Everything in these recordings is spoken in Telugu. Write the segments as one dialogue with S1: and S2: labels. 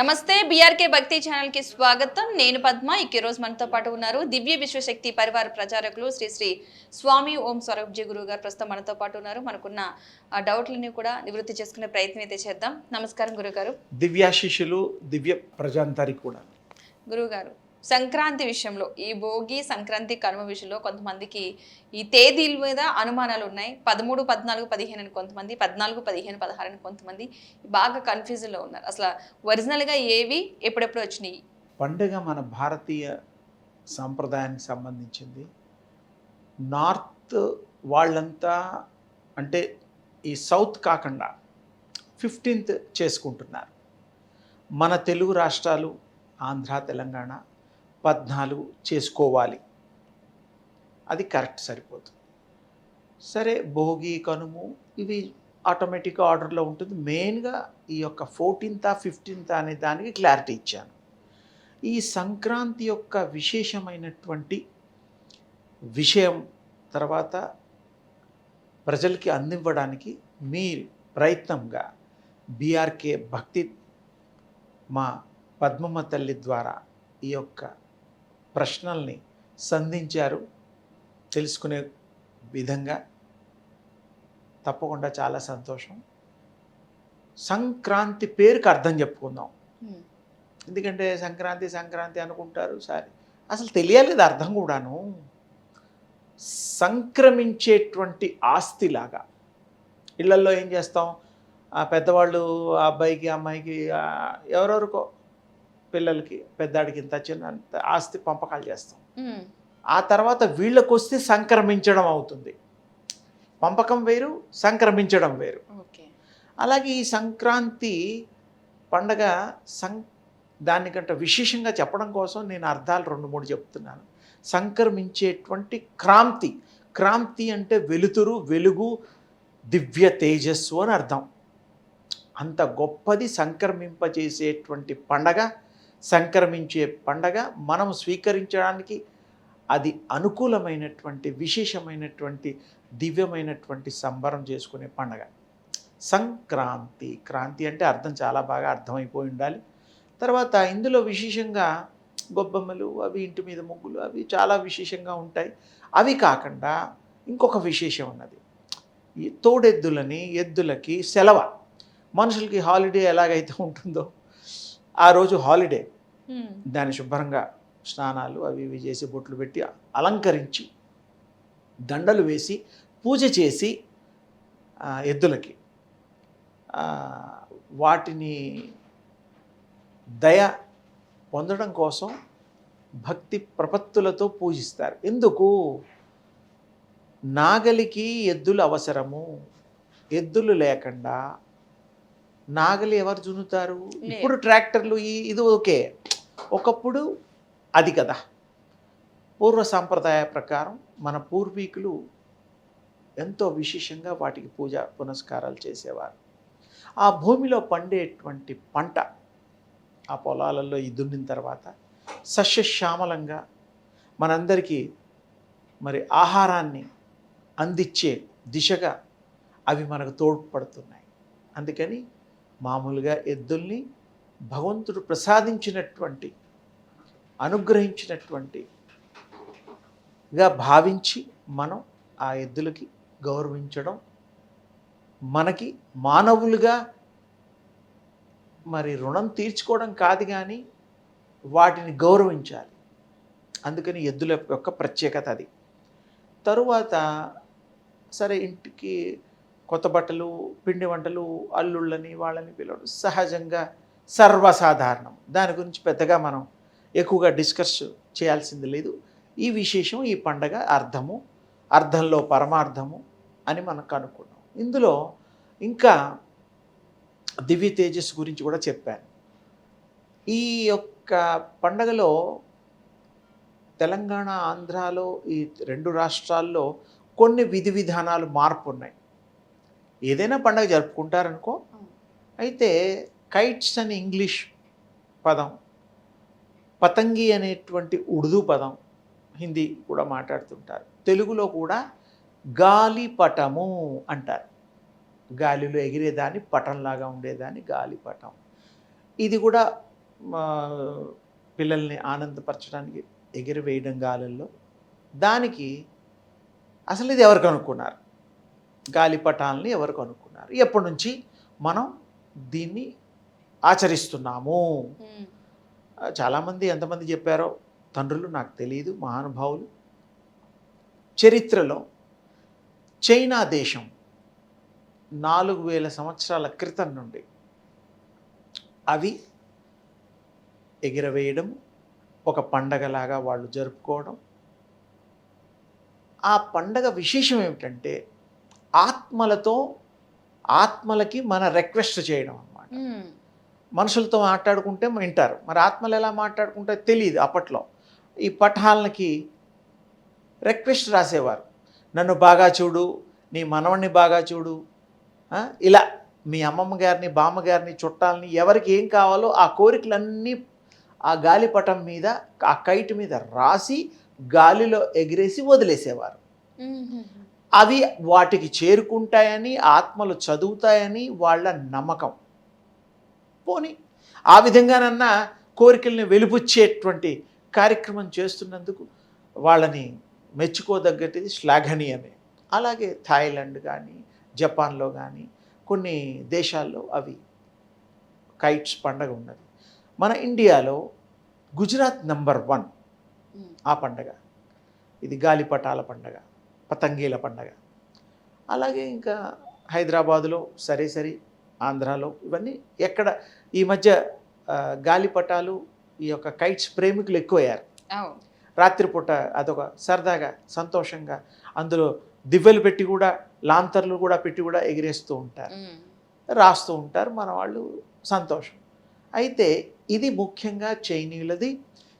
S1: నమస్తే బీఆర్కే భక్తి ఛానల్కి స్వాగతం. నేను పద్మ ఇక రోజు మనతో పాటు ఉన్నారు దివ్య విశ్వశక్తి పరివార ప్రచారకులు శ్రీ శ్రీ స్వామి ఓం స్వరూప్జీ గురువు గారు ప్రస్తుతం మనతో పాటు ఉన్నారు. మనకున్న ఆ డౌట్లని కూడా నివృత్తి చేసుకునే ప్రయత్నం అయితే చేద్దాం. నమస్కారం గురుగారు.
S2: దివ్యాశిష్యులు దివ్య ప్రజాంతరి కూడా.
S1: గురుగారు సంక్రాంతి విషయంలో ఈ భోగి సంక్రాంతి కనుమ విషయంలో కొంతమందికి ఈ తేదీల మీద అనుమానాలు ఉన్నాయి. పదమూడు పద్నాలుగు పదిహేను అని కొంతమంది పద్నాలుగు పదిహేను పదహారు అని కొంతమంది బాగా కన్ఫ్యూజన్లో ఉన్నారు. అసలు ఒరిజినల్గా ఏవి ఎప్పుడెప్పుడు వచ్చినాయి?
S2: పండుగ మన భారతీయ సాంప్రదాయానికి సంబంధించింది. నార్త్ వాళ్ళంతా అంటే ఈ సౌత్ కాకుండా ఫిఫ్టీన్త్ చేసుకుంటున్నారు. మన తెలుగు రాష్ట్రాలు ఆంధ్ర తెలంగాణ పద్నాలుగు చేసుకోవాలి. అది కరెక్ట్ సరిపోతుంది. సరే భోగి కనుము ఇవి ఆటోమేటిక్ ఆర్డర్లో ఉంటుంది. మెయిన్గా ఈ యొక్క ఫోర్టీన్త్ ఫిఫ్టీన్త్ అనే దానికి క్లారిటీ ఇచ్చాను. ఈ సంక్రాంతి యొక్క విశేషమైనటువంటి విషయం తర్వాత ప్రజలకి అందివ్వడానికి మీ ప్రయత్నంగా బీఆర్కే భక్తి మా పద్మమ్మ తల్లి ద్వారా ఈ యొక్క ప్రశ్నల్ని సంధించారు. తెలుసుకునే విధంగా తప్పకుండా చాలా సంతోషం. సంక్రాంతి పేరుకి అర్థం చెప్పుకుందాం. ఎందుకంటే సంక్రాంతి సంక్రాంతి అనుకుంటారు సరే. అసలు తెలియాలి కదా అర్థం కూడాను. సంక్రమించేటువంటి ఆస్తిలాగా. ఇళ్ళల్లో ఏం చేస్తాం? పెద్దవాళ్ళు ఆ అబ్బాయికి అమ్మాయికి ఎవరెవరికో పిల్లలకి పెద్దాడికి ఇంత చిన్న ఆస్తి పంపకాలు చేస్తాం. ఆ తర్వాత వీళ్ళకి వస్తే సంక్రమించడం అవుతుంది. పంపకం వేరు సంక్రమించడం వేరు.
S1: ఓకే.
S2: అలాగే ఈ సంక్రాంతి పండగ సం దానికంటే విశేషంగా చెప్పడం కోసం నేను అర్థాలు రెండు మూడు చెప్తున్నాను. సంక్రమించేటువంటి క్రాంతి. క్రాంతి అంటే వెలుతురు వెలుగు దివ్య తేజస్సు అని అర్థం. అంత గొప్పది సంక్రమింపజేసేటువంటి పండగ సంక్రమించే పండగ మనం స్వీకరించడానికి అది అనుకూలమైనటువంటి విశేషమైనటువంటి దివ్యమైనటువంటి సంబరం చేసుకునే పండగ. సంక్రాంతి. క్రాంతి అంటే అర్థం చాలా బాగా అర్థమైపోయి ఉండాలి. తర్వాత ఇందులో విశేషంగా గొబ్బమ్మలు అవి ఇంటి మీద ముగ్గులు అవి చాలా విశేషంగా ఉంటాయి. అవి కాకుండా ఇంకొక విశేషం ఉన్నది. ఈ తోడెద్దులని ఎద్దులకి సెలవ. మనుషులకి హాలిడే ఎలాగైతే ఉంటుందో ఆ రోజు హాలిడే. దాన్ని శుభ్రంగా స్నానాలు అవి ఇవి చేసి బొట్లు పెట్టి అలంకరించి దండలు వేసి పూజ చేసి ఎద్దులకి. వాటిని దయ పొందడం కోసం భక్తి ప్రపత్తులతో పూజిస్తారు. ఎందుకు? నాగలికి ఎద్దులు అవసరము. ఎద్దులు లేకుండా నాగలి ఎవరు జునుతారు? ఇప్పుడు ట్రాక్టర్లు ఈ ఇది ఓకే. ఒకప్పుడు అది కదా. పూర్వ సాంప్రదాయ ప్రకారం మన పూర్వీకులు ఎంతో విశేషంగా వాటికి పూజ పునస్కారాలు చేసేవారు. ఆ భూమిలో పండేటువంటి పంట ఆ పొలాలలో ఈ దున్నిన తర్వాత సస్యశ్యామలంగా మనందరికీ మరి ఆహారాన్ని అందించే దిశగా అవి మనకు తోడ్పడుతున్నాయి. అందుకని మామూలుగా ఎద్దుల్ని భగవంతుడు ప్రసాదించినటువంటి అనుగ్రహించినటువంటిగా భావించి మనం ఆ ఎద్దులకి గౌరవించడం మనకి మానవులుగా మరి రుణం తీర్చుకోవడం కాదు కానీ వాటిని గౌరవించాలి. అందుకని ఎద్దుల యొక్క ప్రత్యేకత అది. తరువాత సరే ఇంటికి కొత్త బట్టలు పిండి వంటలు అల్లుళ్ళని వాళ్ళని పిలవడం సహజంగా సర్వసాధారణం. దాని గురించి పెద్దగా మనం ఎక్కువగా డిస్కస్ చేయాల్సింది లేదు. ఈ విశేషం ఈ పండగ అర్థము అర్థంలో పరమార్థము అని మనం కనుక్కున్నాం. ఇందులో ఇంకా దివ్య తేజస్సు గురించి కూడా చెప్పాను. ఈ యొక్క పండగలో తెలంగాణ ఆంధ్రాలో ఈ రెండు రాష్ట్రాల్లో కొన్ని విధి విధానాలు మార్పు ఉన్నాయి ఏదైనా పండగ జరుపుకుంటారనుకో అయితే కైట్స్ అని ఇంగ్లీష్ పదం పతంగి అనేటువంటి ఉర్దూ పదం హిందీ కూడా మాట్లాడుతుంటారు. తెలుగులో కూడా గాలిపటము అంటారు. గాలిలో ఎగిరేదాన్ని పటంలాగా ఉండేదాన్ని గాలిపటం ఇది కూడా పిల్లల్ని ఆనందపరచడానికి ఎగిరివేయడం గాలుల్లో. దానికి అసలు ఇది ఎవరు కనుక్కున్నారు? గాలిపటాలని ఎవరు కనుక్కున్నారు? ఎప్పటి నుంచి మనం దీన్ని ఆచరిస్తున్నాము? చాలామంది ఎంతమంది చెప్పారో తండ్రులు నాకు తెలియదు మహానుభావులు. చరిత్రలో చైనా దేశం నాలుగు వేల సంవత్సరాల క్రితం నుండి అవి ఎగిరవేయడం ఒక పండగలాగా వాళ్ళు జరుపుకోవడం. ఆ పండగ విశేషం ఏమిటంటే ఆత్మలతో ఆత్మలకి మన రిక్వెస్ట్ చేయడం అన్నమాట.
S1: ఉమ్,
S2: మనుషులతో మాట్లాడుకుంటే వింటారు. మరి ఆత్మలు ఎలా మాట్లాడుకుంటే తెలియదు అప్పట్లో. ఈ పఠాలకి రిక్వెస్ట్ రాసేవారు. నన్ను బాగా చూడు నీ మనవణ్ణి బాగా చూడు ఇలా మీ అమ్మమ్మ గారిని బామ్మ గారిని చుట్టాలని ఎవరికి ఏం కావాలో ఆ కోరికలన్నీ ఆ గాలిపటం మీద ఆ కైట్ మీద రాసి గాలిలో ఎగిరేసి వదిలేసేవారు. అవి వాటికి చేరుకుంటాయని ఆత్మలు చదువుతాయని వాళ్ళ నమ్మకం. పోని ఆ విధంగానన్నా కోరికల్ని వెలుపుచ్చేటువంటి కార్యక్రమం చేస్తున్నందుకు వాళ్ళని మెచ్చుకోదగ్గటిది శ్లాఘనీయమే. అలాగే థాయిలాండ్ కానీ జపాన్లో కానీ కొన్ని దేశాల్లో అవి కైట్స్ పండగ ఉన్నది. మన ఇండియాలో గుజరాత్ నంబర్ వన్. ఆ పండగ. ఇది గాలిపటాల పండగ. పతంగీల పండగ. అలాగే ఇంకా హైదరాబాదులో సరే సరి ఆంధ్రాలో ఇవన్నీ ఎక్కడ ఈ మధ్య గాలిపటాలు ఈ యొక్క కైట్స్ ప్రేమికులు ఎక్కువయ్యారు. రాత్రిపూట అదొక సరదాగా సంతోషంగా అందులో దివ్వెలు పెట్టి కూడా లాంతర్లు కూడా పెట్టి కూడా ఎగిరేస్తూ ఉంటారు. రాస్తూ ఉంటారు. మన వాళ్ళు సంతోషం. అయితే ఇది ముఖ్యంగా చైనీయులది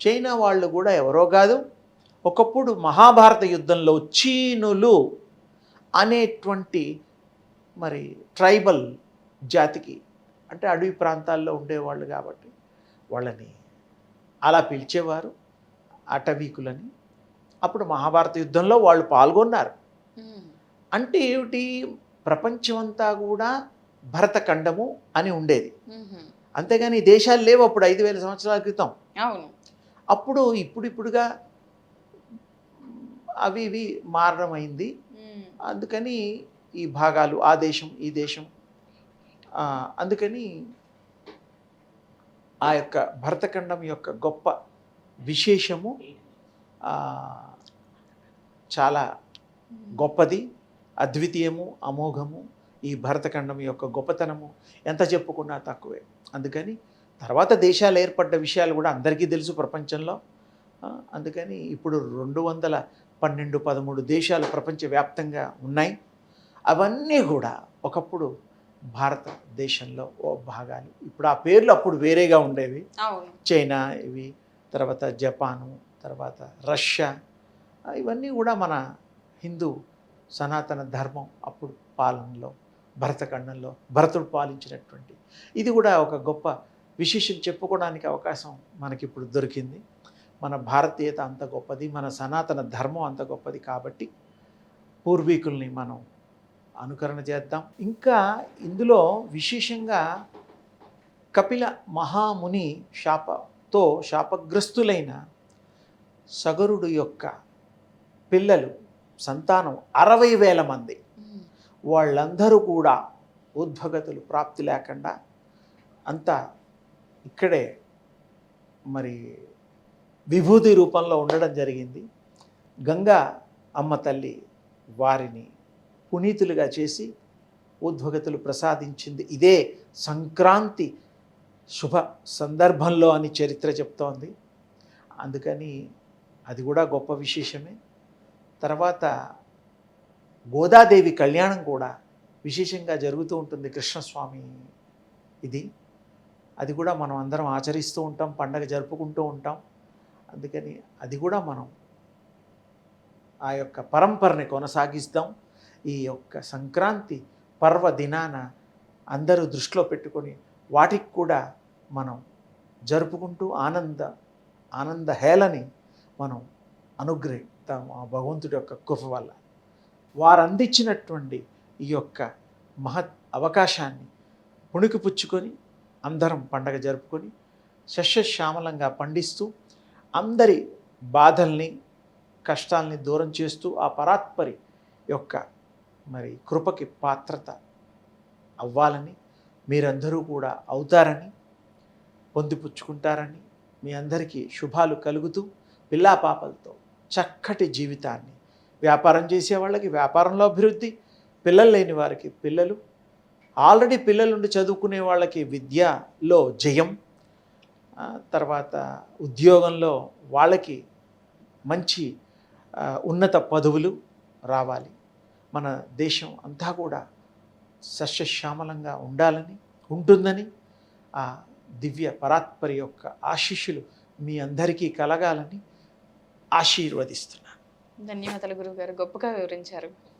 S2: చైనా వాళ్ళు కూడా ఎవరో కాదు ఒకప్పుడు మహాభారత యుద్ధంలో చీనులు అనేటువంటి మరి ట్రైబల్ జాతికి అంటే అడవి ప్రాంతాల్లో ఉండేవాళ్ళు కాబట్టి వాళ్ళని అలా పిలిచేవారు అటవీకులని. అప్పుడు మహాభారత యుద్ధంలో వాళ్ళు పాల్గొన్నారు. అంటే ఏమిటి? ప్రపంచమంతా కూడా భరతఖండము అని ఉండేది. అంతేగాని దేశాలు లేవు అప్పుడు ఐదు వేల సంవత్సరాల క్రితం.
S1: అవును.
S2: అప్పుడు ఇప్పుడిప్పుడుగా అవి ఇవి మారడం అయింది అందుకని ఈ భాగాలు ఆ దేశం ఈ దేశం అందుకని ఆ యొక్క భరతఖండం యొక్క గొప్ప విశేషము చాలా గొప్పది అద్వితీయము అమోఘము ఈ భరతఖండం యొక్క గొప్పతనము ఎంత చెప్పుకున్నా తక్కువే. అందుకని తర్వాత దేశాలు ఏర్పడ్డ విషయాలు కూడా అందరికీ తెలుసు ప్రపంచంలో. అందుకని ఇప్పుడు రెండు వందల పన్నెండు పదమూడు దేశాలు ప్రపంచవ్యాప్తంగా ఉన్నాయి. అవన్నీ కూడా ఒకప్పుడు భారతదేశంలో ఓ భాగాలు. ఇప్పుడు ఆ పేర్లు అప్పుడు వేరేగా ఉండేవి. చైనా ఇవి తర్వాత జపాను తర్వాత రష్యా. ఇవన్నీ కూడా మన హిందూ సనాతన ధర్మం అప్పుడు పాలనలో భరతఖండంలో భరతుడు పాలించినటువంటి. ఇది కూడా ఒక గొప్ప విశేషం చెప్పుకోవడానికి అవకాశం మనకి ఇప్పుడు దొరికింది. మన భారతీయత అంత గొప్పది మన సనాతన ధర్మం అంత గొప్పది కాబట్టి పూర్వీకుల్ని మనం అనుకరణ చేద్దాం. ఇంకా ఇందులో విశేషంగా కపిల మహాముని శాపతో శాపగ్రస్తులైన సగరుడు యొక్క పిల్లలు సంతానం అరవై వేల మంది. వాళ్ళందరూ కూడా ఉద్భగతులు ప్రాప్తి లేకుండా అంతా ఇక్కడే మరి విభూతి రూపంలో ఉండడం జరిగింది. గంగా అమ్మ తల్లి వారిని పునీతులుగా చేసి ఉద్భగతులు ప్రసాదించింది. ఇదే సంక్రాంతి శుభ సందర్భంలో అని చరిత్ర చెప్తోంది. అందుకని అది కూడా గొప్ప విశేషమే. తర్వాత గోదాదేవి కళ్యాణం కూడా విశేషంగా జరుగుతూ ఉంటుంది కృష్ణస్వామి ఇది. అది కూడా మనం అందరం ఆచరిస్తూ ఉంటాం పండగ జరుపుకుంటూ ఉంటాం. అందుకని అది కూడా మనం ఆ యొక్క పరంపరని కొనసాగిస్తాం. ఈ యొక్క సంక్రాంతి పర్వదినాన అందరూ దృష్టిలో పెట్టుకొని వాటికి కూడా మనం జరుపుకుంటూ ఆనంద ఆనంద హేళని మనం అనుగ్రహిస్తాం ఆ భగవంతుడి యొక్క కృప వల్ల. వారు అందించినటువంటి ఈ యొక్క మహత్ అవకాశాన్ని పుణికిపుచ్చుకొని అందరం పండగ జరుపుకొని శస్యశ్యామలంగా పండిస్తూ అందరి బాధల్ని కష్టాల్ని దూరం చేస్తూ ఆ పరాత్పరి యొక్క మరి కృపకి పాత్రత అవ్వాలని మీరందరూ కూడా అవుతారని పొందిపుచ్చుకుంటారని మీ అందరికీ శుభాలు కలుగుతూ పిల్లా పాపలతో చక్కటి జీవితాన్ని వ్యాపారం చేసే వాళ్ళకి వ్యాపారంలో అభివృద్ధి పిల్లలు లేని వారికి పిల్లలు ఆల్రెడీ పిల్లలుండి చదువుకునే వాళ్ళకి విద్యలో జయం తర్వాత ఉద్యోగంలో వాళ్ళకి మంచి ఉన్నత పదవులు రావాలి. మన దేశం అంతా కూడా సస్యశ్యామలంగా ఉండాలని ఉంటుందని ఆ దివ్య పరాత్పరి యొక్క ఆశీస్సులు మీ అందరికీ కలగాలని ఆశీర్వదిస్తున్నాను.
S1: ధన్యవాదాలు గురువు గారు గొప్పగా వివరించారు.